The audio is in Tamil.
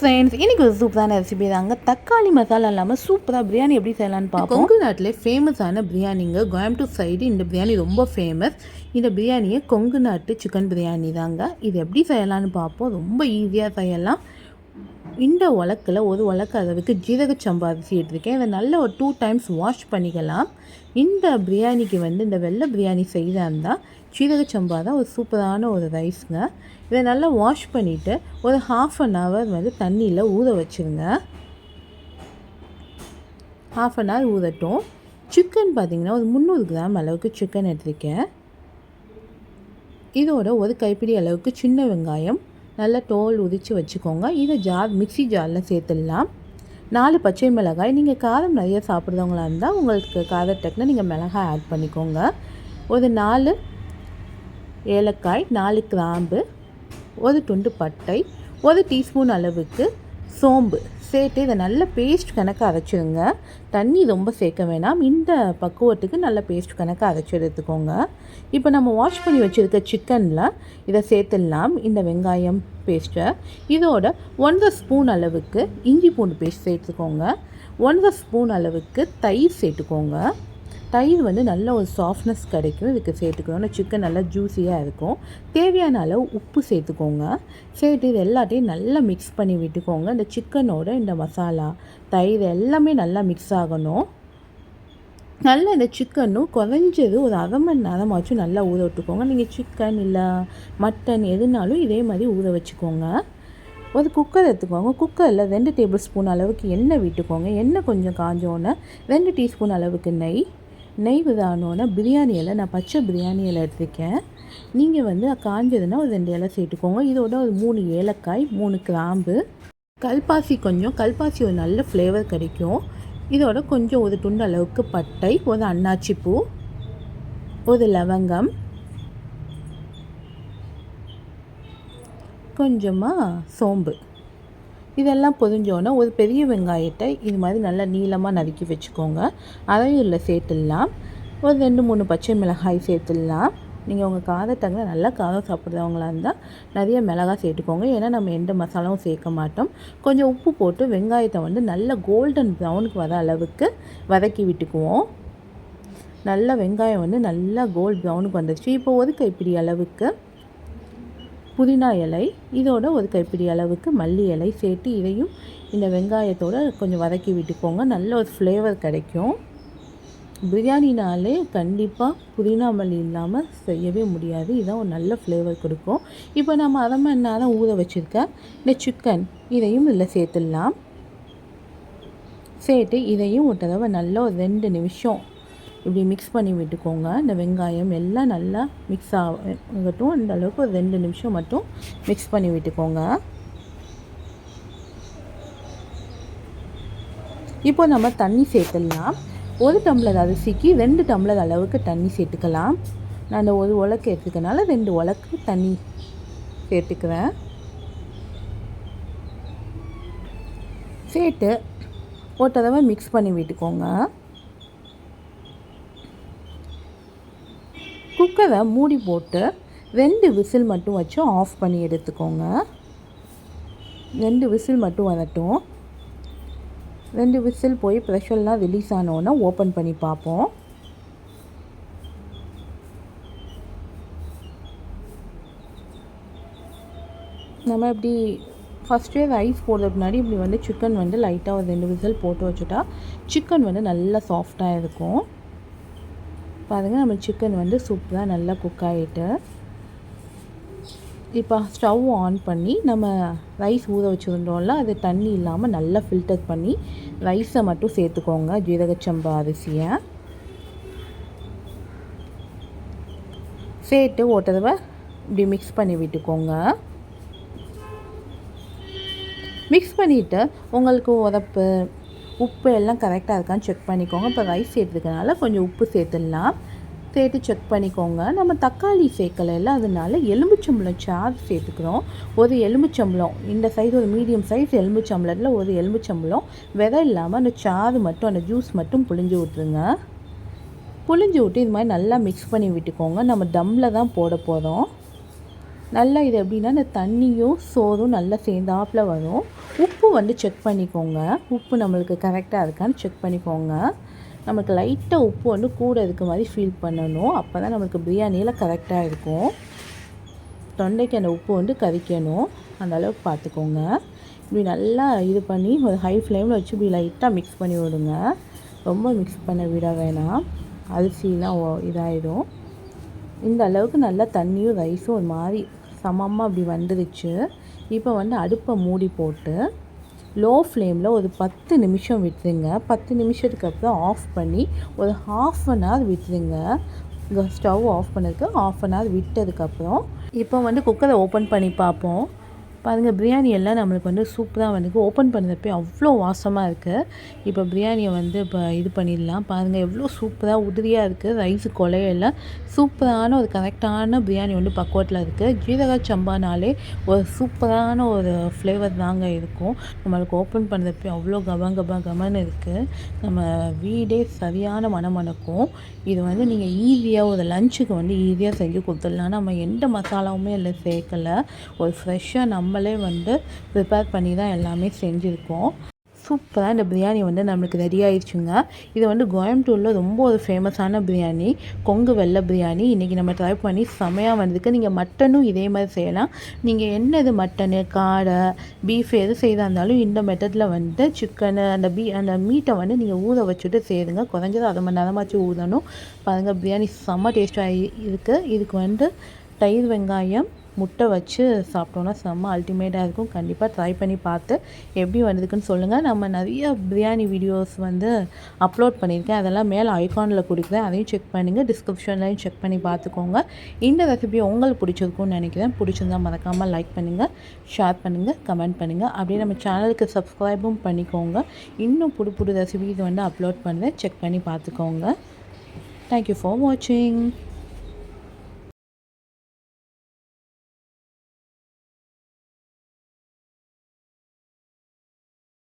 ஃப்ரெண்ட்ஸ் இன்னைக்கு ஒரு சூப்பரான ரெசிபி தாங்க தக்காளி மசாலா இல்லாமல் சூப்பராக பிரியாணி எப்படி செய்யலாம்னு பார்ப்போம். கொங்கு நாட்டிலே ஃபேமஸான பிரியாணிங்க கோயம்புத்தூர் சைடு இந்த பிரியாணி ரொம்ப ஃபேமஸ் இந்த பிரியாணியை கொங்கு நாட்டு சிக்கன் பிரியாணி தாங்க. இது எப்படி செய்யலாம்னு பார்ப்போம். ரொம்ப ஈஸியாக செய்யலாம். இந்த உலக்கில் ஒரு உலக்கு அளவுக்கு ஜீரக சம்பா அரிசி எடுத்திருக்கேன். இதை நல்ல ஒரு டூ டைம்ஸ் வாஷ் பண்ணிக்கலாம். இந்த பிரியாணிக்கு வந்து இந்த வெள்ளை பிரியாணி செய்தா இருந்தால் சீரக சம்பா தான் ஒரு சூப்பரான ஒரு ரைஸ்ங்க. இதை நல்லா வாஷ் பண்ணிவிட்டு ஒரு ஹாஃப் அன் ஹவர் வந்து தண்ணியில் ஊற வச்சுருங்க. ஹாஃப் அன் ஹவர் ஊறட்டும். சிக்கன் பார்த்திங்கன்னா ஒரு முந்நூறு கிராம் அளவுக்கு சிக்கன் எடுத்திருக்கேன். இதோட ஒரு கைப்பிடி அளவுக்கு சின்ன வெங்காயம் நல்லா தோல் உரித்து வச்சுக்கோங்க. இதை ஜார் மிக்ஸி ஜாரில் சேர்த்துடலாம். நாலு பச்சை மிளகாய் நீங்கள் காரம் நிறைய சாப்பிட்றவங்களா இருந்தால் உங்களுக்கு காரத்தக்கில் நீங்கள் மிளகாய் ஆட் பண்ணிக்கோங்க. ஒரு நாலு ஏலக்காய் நாலு கிராம்பு ஒரு துண்டு பட்டை ஒரு டீஸ்பூன் அளவுக்கு சோம்பு. சேர்த்து இதை நல்ல பேஸ்ட் கணக்காக அரைச்சிடுங்க தண்ணி ரொம்ப சேர்க்க வேணாம். இந்த பக்குவத்துக்கு நல்ல பேஸ்ட் கணக்காக அரைச்சி எடுத்துக்கோங்க. இப்போ நம்ம வாஷ் பண்ணி வச்சுருக்க சிக்கனில் இதை சேர்த்துடலாம். இந்த வெங்காயம் பேஸ்ட்டை இதோட ஒன்றரை ஸ்பூன் அளவுக்கு இஞ்சி பூண்டு பேஸ்ட் சேர்த்துக்கோங்க. ஒன்றரை ஸ்பூன் அளவுக்கு தயிர் சேர்த்துக்கோங்க. தயிர் வந்து நல்ல ஒரு சாஃப்ட்னஸ் கிடைக்கும். இதுக்கு சேர்த்துக்கணும். சிக்கன் நல்லா ஜூஸியாக இருக்கும். தேவையான அளவு உப்பு சேர்த்துக்கோங்க. சேர்த்து இது எல்லாத்தையும் நல்லா மிக்ஸ் பண்ணி விட்டுக்கோங்க. இந்த சிக்கனோட இந்த மசாலா தயிர் எல்லாமே நல்லா மிக்ஸ் ஆகணும். நல்லா இந்த சிக்கனும் குறைஞ்சது ஒரு அரை மணி நேரமாச்சும் நல்லா ஊற விட்டுக்கோங்க. நீங்கள் சிக்கன் இல்லை மட்டன் எதுனாலும் இதே மாதிரி ஊற வச்சுக்கோங்க. ஒரு குக்கர் எடுத்துக்கோங்க. குக்கரில் ரெண்டு டேபிள் ஸ்பூன் அளவுக்கு எண்ணெய் விட்டுக்கோங்க. எண்ணெய் கொஞ்சம் காஞ்சோன்னே ரெண்டு டீஸ்பூன் அளவுக்கு நெய். நெய் விதானோன்னா பிரியாணி இலை. நான் பச்சை பிரியாணி இலை எடுத்துருக்கேன். நீங்கள் வந்து காஞ்சதுன்னா ஒரு ரெண்டு இலை சேர்த்துக்கோங்க. இதோட ஒரு மூணு ஏலக்காய் மூணு கிராம்பு. கல்பாசி கொஞ்சம். கல்பாசி ஒரு நல்ல ஃப்ளேவர் கிடைக்கும். இதோட கொஞ்சம் ஒரு துண்டு அளவுக்கு பட்டை ஒரு அன்னாச்சி பூ ஒரு லவங்கம். கொஞ்சமாக சோம்பு. இதெல்லாம் பொதிஞ்சோன்னே ஒரு பெரிய வெங்காயத்தை இது மாதிரி நல்லா நீளமாக நறுக்கி வச்சுக்கோங்க. அதையும் இதில் சேர்த்துடலாம். ஒரு ரெண்டு மூணு பச்சை மிளகாய் சேர்த்துடலாம். நீங்கள் உங்கள் காரத்தங்க நல்லா காரம் சாப்பிட்றவங்களா இருந்தால் நிறைய மிளகாய் சேர்த்துக்கோங்க. ஏன்னா நம்ம எந்த மசாலாவும் சேர்க்க மாட்டோம். கொஞ்சம் உப்பு போட்டு வெங்காயத்தை வந்து நல்ல கோல்டன் ப்ரௌனுக்கு வர அளவுக்கு வதக்கி விட்டுக்குவோம். நல்லா வெங்காயம் வந்து நல்லா கோல்ட் ப்ரௌனுக்கு வந்துடுச்சு இப்போ ஒரு கைப்பிடி அளவுக்கு புதினா இலை இதோட ஒரு கைப்பிடி அளவுக்கு மல்லி இலை சேர்த்து இதையும் இந்த வெங்காயத்தோடு கொஞ்சம் வதக்கி விட்டுக்கோங்க. நல்ல ஒரு ஃப்ளேவர் கிடைக்கும். பிரியாணினாலே கண்டிப்பாக புதினா மல்லி இல்லாமல் செய்யவே முடியாது. இதான் ஒரு நல்ல ஃப்ளேவர் கொடுக்கும். இப்போ நம்ம அரை மணி நேரம் ஊற வச்சுருக்க? இந்த சிக்கன் இதையும் இதில் சேர்த்துடலாம். சேர்த்து இதையும் ஒரு தடவை நல்லா ஒரு ரெண்டு நிமிஷம் இப்படி மிக்ஸ் பண்ணி விட்டுக்கோங்க. இந்த வெங்காயம் எல்லாம் நல்லா மிக்ஸ் ஆகட்டும். இந்த அளவுக்கு ஒரு ரெண்டு நிமிஷம் மட்டும் மிக்ஸ் பண்ணி விட்டுக்கோங்க. இப்போ நம்ம தண்ணி சேர்த்துடலாம். ஒரு டம்ளர் அரிசிக்கு ரெண்டு டம்ளர் அளவுக்கு தண்ணி சேர்த்துக்கலாம். நான் அந்த ஒரு உலக்கு எடுத்துக்கனால ரெண்டு உலக்கு தண்ணி சேர்த்துக்கிறேன் சேர்த்து ஒரு தடவை மிக்ஸ் பண்ணி விட்டுக்கோங்க. குக்கரை மூடி போட்டு ரெண்டு விசில் மட்டும் வச்சு ஆஃப் பண்ணி எடுத்துக்கோங்க. ரெண்டு விசில் மட்டும் வரட்டும். ரெண்டு விசில் போய் ப்ரெஷர்லாம் ரிலீஸ் ஆனோன்னா ஓப்பன் பண்ணி பார்ப்போம். நம்ம இப்படி ஃபஸ்ட்டே ரைஸ் போடுறதுக்கு முன்னாடி இப்படி வந்து சிக்கன் வந்து லைட்டாக ஒரு ரெண்டு விசில் போட்டு வச்சுட்டா சிக்கன் வந்து நல்லா சாஃப்டாக இருக்கும். பாருங்கள் நம்ம சிக்கன் வந்து சூப்பராக நல்லா குக் ஆகிட்டு இப்போ ஸ்டவ் ஆன் பண்ணி நம்ம ரைஸ் ஊற வச்சுருந்தோம்ல அது தண்ணி இல்லாமல் நல்லா ஃபில்டர் பண்ணி ரைஸை மட்டும் சேர்த்துக்கோங்க ஜீரகச்சம்பா அரிசியை. சேர்த்து ஒரு தடவை இப்படி மிக்ஸ் பண்ணி விட்டுக்கோங்க. மிக்ஸ் பண்ணிவிட்டு உங்களுக்கு உதப்பு உப்பு எல்லாம் கரெக்டாக இருக்கான்னு செக் பண்ணிக்கோங்க. இப்போ ரைஸ் சேர்த்துக்கனால கொஞ்சம் உப்பு சேர்த்துடலாம். சேர்த்து செக் பண்ணிக்கோங்க. நம்ம தக்காளி சேர்க்கலைல்ல அதனால எலும்புச்சம்பளம் சாறு சேர்த்துக்கிறோம். ஒரு எலும்புச்சம்பளம் இந்த சைஸ் ஒரு மீடியம் சைஸ் எலும்புச்சம்பளத்தில் ஒரு எலும்புச்சம்பளம் விதை இல்லாமல் அந்த சாறு மட்டும் அந்த ஜூஸ் மட்டும் புளிஞ்சு விட்ருங்க புளிஞ்சு விட்டு இது மாதிரி நல்லா மிக்ஸ் பண்ணி விட்டுக்கோங்க. நம்ம தம்மில் தான் போட போகிறோம் நல்லா இது எப்படின்னா இந்த தண்ணியும் சோறும் நல்லா சேர்ந்தாப்புல வரும். உப்பு வந்து செக் பண்ணிக்கோங்க. உப்பு நம்மளுக்கு கரெக்டாக இருக்கான்னு செக் பண்ணிக்கோங்க. நமக்கு லைட்டாக உப்பு வந்து கூட இருக்க மாதிரி ஃபீல் பண்ணணும். அப்போ தான் நம்மளுக்கு பிரியாணியில் கரெக்டாக இருக்கும். தொண்டைக்கு அந்த உப்பு வந்து கறிக்கணும் அந்த அளவுக்கு பார்த்துக்கோங்க. இப்படி நல்லா இது பண்ணி ஒரு ஹை ஃப்ளேமில் வச்சு இப்படி லைட்டாக மிக்ஸ் பண்ணி விடுங்க. ரொம்ப மிக்ஸ் பண்ண விட வேணாம். அரிசிலாம் ஓ- இதாயிடும். இந்த அளவுக்கு நல்லா தண்ணியும் ரைஸும் ஒரு மாதிரி சமமாக அப்படி வந்துடுச்சு இப்போ வந்து அடுப்பை மூடி போட்டு லோ ஃப்ளேமில் ஒரு பத்து நிமிஷம் விட்டுருங்க. பத்து நிமிஷத்துக்கு அப்புறம் ஆஃப் பண்ணி ஒரு ஹாஃப் அன் ஹவர் விட்டுருங்க. ஸ்டவ் ஆஃப் பண்ணிருக்கு ஆஃப் அன் ஹவர் விட்டதுக்கப்புறம் இப்போ வந்து குக்கரை ஓப்பன் பண்ணி பார்ப்போம். பாருங்கள் பிரியாணி எல்லாம் நம்மளுக்கு வந்து சூப்பராக வந்து ஓப்பன் பண்ணதப்போ அவ்வளோ வாசமாக இருக்குது இப்போ பிரியாணியை வந்து இப்போ இது பண்ணிடலாம். பாருங்கள் எவ்வளோ சூப்பராக உதிரியாக இருக்குது ரைஸ் கொலையெல்லாம் சூப்பரான ஒரு கரெக்டான பிரியாணி வந்து பக்குவத்தில் இருக்குது ஜீரக சம்பானாலே ஒரு சூப்பரான ஒரு ஃப்ளேவர் தாங்க இருக்கும். நம்மளுக்கு ஓப்பன் பண்ணதப்போ அவ்வளோ கப கப கமன்னு இருக்குது நம்ம வீடே சரியான மணமணக்கும் இது வந்து நீங்கள் ஈஸியாக ஒரு லஞ்சுக்கு வந்து ஈஸியாக செஞ்சு கொடுத்துடலாம். நம்ம எந்த மசாலாவுமே இல்லை சேர்க்கல. ஒரு ஃப்ரெஷ்ஷாக நம்ம நம்மளே வந்து ப்ரிப்பேர் பண்ணி தான் எல்லாமே செஞ்சுருக்கோம். சூப்பராக இந்த பிரியாணி வந்து நம்மளுக்கு ரெடி ஆயிடுச்சுங்க இது வந்து கோயம்புத்தூரில் ரொம்ப ஒரு ஃபேமஸான பிரியாணி. கொங்கு வெள்ளை பிரியாணி. இன்றைக்கி நம்ம ட்ரை பண்ணி செமையாக வந்திருக்கு நீங்கள் மட்டனும் இதே மாதிரி செய்யலாம். நீங்கள் என்ன இது மட்டனு காடை பீஃப் எது செய்தா இருந்தாலும் இந்த மெத்தடில் வந்து சிக்கனு அந்த பீ அந்த மீட்டை வந்து நீங்கள் ஊற வச்சுட்டு சேருங்க குறைஞ்சது அரை மணி நேரமாச்சும் ஊறணும். பாருங்கள் பிரியாணி செம்ம டேஸ்ட்டாக இருக்குது இதுக்கு வந்து தயிர் வெங்காயம் முட்டை வச்சு சாப்பிட்டோன்னா செம்ம அல்டிமேட்டாக இருக்கும். கண்டிப்பாக ட்ரை பண்ணி பார்த்து எப்படி வந்ததுக்குன்னு சொல்லுங்கள் நம்ம நிறைய பிரியாணி வீடியோஸ் வந்து அப்லோட் பண்ணியிருக்கேன். அதெல்லாம் மேலே ஐகானில் கொடுக்குறேன். அதையும் செக் பண்ணுங்கள் டிஸ்கிரிப்ஷன்லையும் செக் பண்ணி பார்த்துக்கோங்க. இந்த ரெசிபி உங்களுக்கு பிடிச்சிருக்கும்னு நினைக்கிறேன். பிடிச்சிருந்தா மறக்காமல் லைக் பண்ணுங்கள் ஷேர் பண்ணுங்கள் கமெண்ட் பண்ணுங்கள் அப்படியே நம்ம சேனலுக்கு சப்ஸ்கிரைபும் பண்ணிக்கோங்க. இன்னும் புது புது ரெசிபிஸ் வந்து அப்லோட் பண்ணுறேன். செக் பண்ணி பார்த்துக்கோங்க. தேங்க்யூ ஃபார் வாட்சிங்